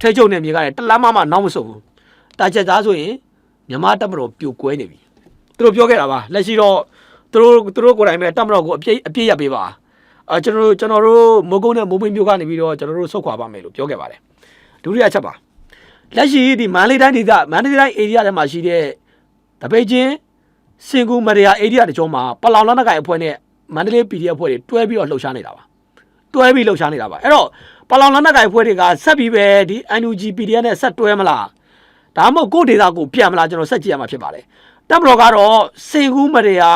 ထဲချုပ်နေမြေကလည်းတလမ်းမမနောက်မဆုတ်ဘူးတာချက်သားဆိုရင်မြမတပ်မတော်ပြိုကွဲနေပြီသူတို့ပြောခဲ့တာပါလက်ရှိတော့သူတို့သူတို့ကိုယ်တိုင်ပဲတပ်မတော်ကိုအပြည့်အပြည့်ရပေးပါအာကျွန်တော်တို့ကျွန်တော်တို့မိုးကုန်းနဲ့မိုးမိတ်မျိုးကနေပြီးတော့ကျွန်တော်တို့ဆုတ်ခွာပါမယ်လို့ပြောခဲ့ပါတယ်ဒုတိယချက်ပါလက်ရှိဒီမန္တလေးတိုင်းဒေသမန္တလေးတိုင်း area ထဲမှာရှိတဲ့တပိတ်ချင်းစင်ကူမရယာ area တကြောမှာပလောင်လန်းနကိုင်အဖွဲ့နဲ့မန္တလေး PDF အဖွဲ့တွေတွဲပြီးတော့လှုပ်ရှားနေတာပါတွဲပြီးလှုပ်ရှားနေတာပါအဲ့တော့ ပလောင်လန်းနကိုင်အဖွဲ့တွေကဆက်ပြီးပဲဒီ NUG PDF နဲ့ဆက်တွဲမလားဒါမှမဟုတ်ကိုယ့်ဒေတာကိုပြန်မလားကျွန်တော်ဆက်ကြည့်ရမှာဖြစ်ပါတယ်တပ်မတော်ကတော့စင်ကူမရယာ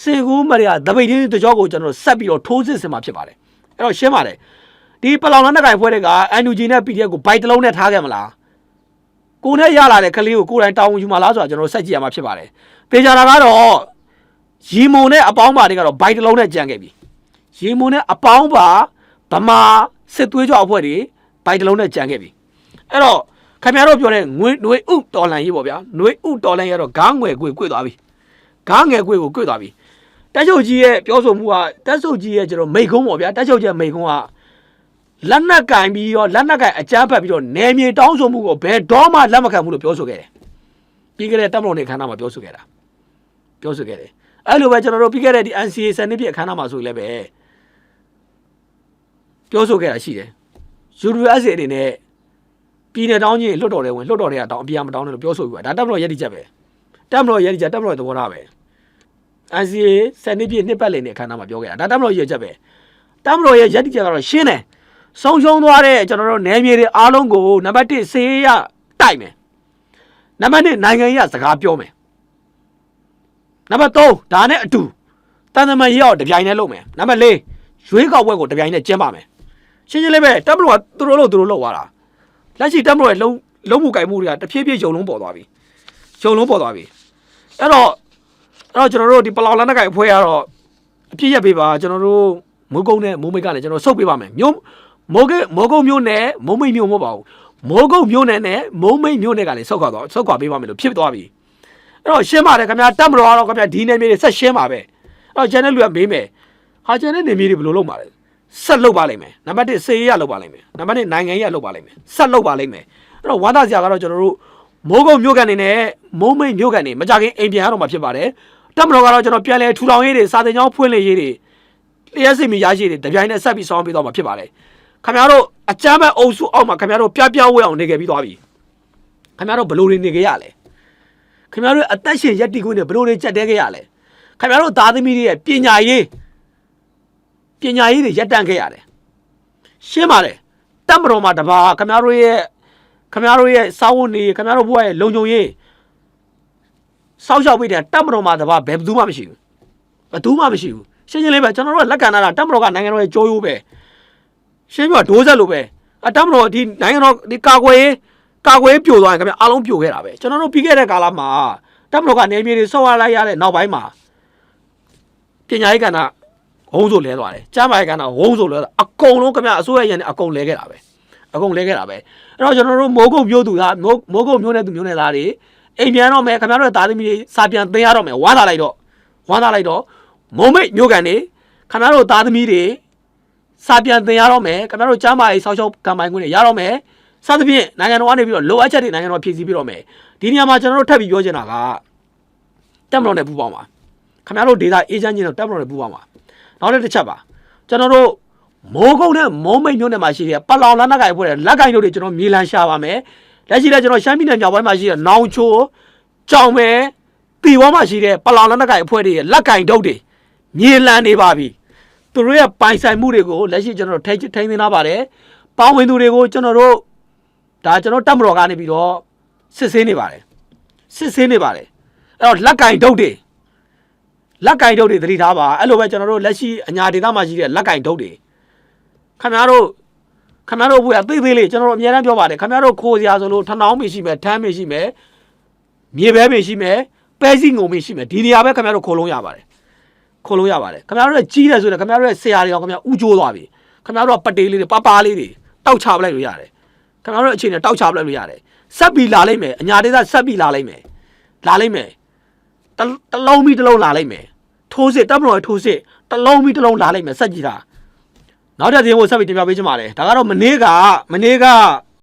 စေကူးမရတပိတ်တင်းတကြောကိုကျွန်တော်ဆက်ပြီးတော့ထိုးစစ်ဆင်မှာဖြစ်ပါတယ်အဲ့တော့ရှင်းပါတယ်ဒီပလောင်လန်းတဲ့ကိုင်ဖွဲတွေက NUG နဲ့ PDF ကိုဘိုက်တစ်လုံးနဲ့ထားခဲ့မလားကိုနဲ့ရလာတဲ့ကလေးကိုကိုယ်တိုင်တောင်းယူမှာလားဆိုတာကျွန်တော်ဆက်ကြည့်ရမှာဖြစ်ပါတယ်တေချာတာကတော့ရီမုံနဲ့အပေါင်းပါတွေကတော့ဘိုက်တစ်လုံးနဲ့ကြံခဲ့ပြီရီမုံနဲ့အပေါင်းပါဗမာ စစ်သွေးကြောအဖွဲ့တွေဘိုက်တစ်လုံးနဲ့ကြံခဲ့ပြီအဲ့တော့ခင်ဗျားတို့ပြောတဲ့ငွေຫນွေဥတော်လန်ရေးပေါ့ဗျာຫນွေဥတော်လန်ရေးကတော့ဂန်းငွယ်ကွေကွေသွားပြီဂန်းငယ်ကွေကိုကွေသွားပြီ တက်ချုပ်ကြီးရဲ့ပြောဆိုမှုကတက်ချုပ်ကြီးရဲ့ကျွန်တော်မိကုံးပေါ့ဗျာတက်ချုပ်ကြီးရဲ့မိကုံးကလက်နက်ကင်ပြီးတော့လက်နက်ကင်အကြမ်းဖက်ပြီးတော့နယ်မြေတောင်းဆိုမှုကိုဘယ်တော့မှလက်မခံဘူးလို့ပြောဆိုခဲ့တယ်ပြီးခဲ့တဲ့တပ်မတော်နေခန္ဓာမှာပြောဆိုခဲ့တာပြောဆိုခဲ့တယ်အဲ့လိုပဲကျွန်တော်တို့ပြီးခဲ့တဲ့ဒီ NCA စနစ်ပြည့်အခမ်းအနားမှာဆိုရင်လည်းပဲ ပြောဆိုခဲ့တာရှိတယ် URS အနေနဲ့ပြည်နယ်တောင်းကြီးလွတ်တော်တယ်ဝင်လွတ်တော်တွေကတောင်းအပြာမတောင်းတယ်လို့ပြောဆိုပြီးပါဒါတပ်မတော်ရည်တည်ချက်ပဲတပ်မတော်ရည်တည်ချက်တပ်မတော်သဘောထားပဲ NCA စနစ်ပြည့်နှစ်ပတ်လည်နဲ့အခမ်းအနားမှာပြောခဲ့တာဒါတမတော်ရဲ့ချက်ပဲတမတော်ရဲ့ရက်တိချက်ကတော့ရှင်းတယ်ဆုံးရှုံးသွားတဲ့ကျွန်တော်တို့နယ်မြေတွေအားလုံးကိုနံပါတ်1စေးရတိုက်မယ်နံပါတ်2နိုင်ငံရေးစကားပြောမယ်နံပါတ်3ဒါနဲ့အတူတန်တမန်ရေးအောင်တပြိုင်တည်းလုပ်မယ်နံပါတ်4ရွေးကောက်ပွဲကိုတပြိုင်တည်းကျင်းပမယ် ရှင်းရှင်းလေးပဲတမတော်ကသူတို့လို့သူတို့လုပ်သွားတာလက်ရှိတမတော်ရဲ့လုံးလုံးမှုကြိုင်မှုတွေကတဖြည်းဖြည်းယုံလုံးပေါ်သွားပြီယုံလုံးပေါ်သွားပြီအဲ့တော့အဲ့တော့ကျွန်တော်တို့ဒီပလောင်လန်းတကိုင်အဖွဲ့ကတော့အပြည့်ရက်ပေးပါကျွန်တော်တို့မိုးကုန်းနဲ့မိုးမိတ်ကလည်းကျွန်တော်ဆုတ်ပေးပါမယ်မြို့မိုးကမိုးကုန်းမြို့နဲ့မိုးမိတ်မြို့မဟုတ်ပါဘူးမိုးကုန်းမြို့နယ်နဲ့မိုးမိတ်မြို့နယ်ကလည်းဆုတ်ခွာတော့ဆုတ်ခွာပေးပါမယ်လို့ဖြစ်သွားပြီအဲ့တော့ရှင်းပါတယ်ခင်ဗျာတက်မတော်ကတော့ခင်ဗျာဒီနယ်မြေတွေဆက်ရှင်းပါပဲအဲ့တော့ကျန်တဲ့လူကမေးမယ်ဟာကျန်တဲ့နယ်မြေတွေဘယ်လိုလုပ်မှာလဲ ဆက်လုပ်ပါလိမ့်မယ်နံပါတ်1စေးရလုပ်ပါလိမ့်မယ်နံပါတ်2နိုင်ငံရေးလုပ်ပါလိမ့်မယ်ဆက်လုပ်ပါလိမ့်မယ်အဲ့တော့ဝါသစရာကတော့ကျွန်တော်တို့မိုးကုန်းမြို့ကန်နေနဲ့မိုးမိတ်မြို့ကန်နေမကြခင်အိမ်ပြန်ရတော့မှာဖြစ်ပါတယ်တက်မတော်ကတော့ကျွန်တော်ပြန်လဲထူထောင်ရေးတွေစာတင်ကြောင်းဖွင့်လှစ်ရေးတွေလျှက်စစ်မီရရှိတွေတပြိုင်နက်ဆက်ပြီးဆောင်းပေးတော့မှာဖြစ်ပါတယ်ခင်ဗျားတို့အကြမ်းမဲ့အုပ်စုအောက်မှာခင်ဗျားတို့ပြပြဝဲအောင်နေခဲ့ပြီးသွားပြီခင်ဗျားတို့ဘယ်လိုတွေနေခဲ့ရလဲခင်ဗျားတို့အသက်ရှင်ရက်တီခွင့်တွေဘယ်လိုတွေကြက်တဲခဲ့ရလဲခင်ဗျားတို့သားသမီးတွေရဲ့ပညာရေး ပညာရေးတွေရက်တန့်ခဲ့ရတယ်ရှင်းပါတယ်တက်မတော်မှာတပါခင်ဗျားတို့ရဲ့ခင်ဗျားတို့ရဲ့စာဝတ်နေခင်ဗျားတို့ဘဝရဲ့လုံခြုံရေးစောက်ရှောက်ပေးတယ်တပ်မတော်မှာတပါဘယ်သူမှမရှိဘူးဘယ်သူမှမရှိဘူးရှင်းရှင်းလေးပဲကျွန်တော်တို့ကလက်ခံထားတာတပ်မတော်ကနိုင်ငံတော်ရဲ့ကြိုးရိုးပဲရှင်းပြဒိုးဆက်လို့ပဲအတပ်မတော်ဒီနိုင်ငံတော်ဒီကာကွယ်ရေးကာကွယ်ရေးပြိုသွားရင်ခင်ဗျအားလုံးပြိုခဲ့တာပဲကျွန်တော်တို့ပြီးခဲ့တဲ့ကာလမှာတပ်မတော်ကနေမြေတွေဆောက်ရလိုက်ရတဲ့နောက်ပိုင်းမှာပညာရေးကဏ္ဍ ဝုန်းဆိုလဲသွားတယ်ကြားမရေးကဏ္ဍဝုန်းဆိုလဲသွားအကုန်လုံးခင်ဗျအစိုးရရန်နဲ့အကုန်လဲခဲ့တာပဲအကုန်လဲခဲ့တာပဲအဲ့တော့ကျွန်တော်တို့မိုးကုတ်မျိုးသူသားမိုးမိုးကုတ်မျိုးနဲ့သူမျိုးနဲ့သားတွေအိမ်ပြန်တော့မယ်ခင်ဗျားတို့ရဲ့သားသမီးတွေစာပြန်သင်ရတော့မယ်ဝမ်းသာလိုက်တော့ဝမ်းသာလိုက်တော့မုံမိတ်မျိုးကန်နေခင်ဗျားတို့သားသမီးတွေစာပြန်သင်ရတော့မယ်ခင်ဗျားတို့ကျမ်းမာရေးဆောက်ရှောက်ကံပိုင်ခွင့်တွေရတော့မယ်စသဖြင့်နိုင်ငံတော်ကနေပြီးတော့လိုအပ်ချက်တွေနိုင်ငံတော်ဖြည့်ဆည်းပြီးတော့မယ်ဒီနေရာမှာကျွန်တော်တို့ထပ်ပြီးပြောချင်တာကတက်မတော်နဲ့ပူပေါင်းပါခင်ဗျားတို့ဒေတာအေဂျင့်ချင်းတို့တက်မတော်နဲ့ပူပေါင်းပါ နောက်တစ်ချက်ပါကျွန်တော်တို့မိုးကုတ်နဲ့မုံမိတ်မျိုးနဲ့မှာရှိတဲ့ပလောင်လန်းနက်ကိုင်ဖွဲ့တဲ့လက်ကင်တို့တွေကျွန်တော်မြေလန်ရှာပါမယ်လက်ရှိလည်းကျွန်တော်ရှမ်းပြည်နယ်မြောက်ပိုင်းမှာရှိတဲ့နောင်ချိုကြောင်ပဲတီဝါမှာရှိတဲ့ပလောင်လက်နက်ကိုင်အဖွဲ့တွေရဲ့လက်ကင်တုပ်တွေမြေလန်းနေပါပြီသူတို့ရဲ့ပိုင်ဆိုင်မှုတွေကိုလက်ရှိကျွန်တော်တို့ထိထိန်းသိမ်းထားပါတယ်ပေါင်းဝင်သူတွေကိုကျွန်တော်တို့ဒါကျွန်တော်တက်မတော်ကနေပြီးတော့စစ်ဆေးနေပါတယ်စစ်ဆေးနေပါတယ်အဲ့တော့လက်ကင်တုပ်တွေ လက်ကင်တုပ်တွေသတိထားပါအဲ့လိုပဲကျွန်တော်တို့လက်ရှိအညာဒေသမှာရှိတဲ့လက်ကင်တုပ်တွေခင်ဗျားတို့ခင်ဗျားတို့ဘုရားသိသေးလေးကျွန်တော်တို့အများအားပြောပါတယ်ခင်ဗျားတို့ခိုးစရာဆိုလို့ထဏောင်းမေရှိမယ်ထမ်းမေရှိမယ်မြေပဲပင်ရှိမယ်ပဲစီငုံပင်ရှိမယ်ဒီနေရာပဲခင်ဗျားတို့ခိုးလုံးရပါတယ်ခိုးလုံးရပါတယ်ခင်ဗျားတို့ရဲ့ကြီးတယ်ဆိုရင်ခင်ဗျားတို့ရဲ့ဆရာတွေအောင်ခင်ဗျားဥကျိုးသွားပြီခင်ဗျားတို့ကပတေးလေးတွေပါပါလေးတွေတောက်ချပလိုက်လို့ရတယ်ခင်ဗျားတို့အခြေအနေတောက်ချပလိုက်လို့ရတယ်ဆက်ပြီးလာလိုက်မယ်အညာဒေသဆက်ပြီးလာလိုက်မယ်လာလိုက်မယ် တတလုံးပြီးတလုံးလာလိုက်မယ်ထိုးစစ်တပ်မတော်ရဲ့ထိုးစစ်တလုံးပြီးတလုံးလာလိုက်မယ်ဆက်ကြည့်တာနောက်တစ်သတင်းကိုဆက်ပြီးတင်ပြပေးချင်ပါတယ်ဒါကတော့မနေ့ကမနေ့က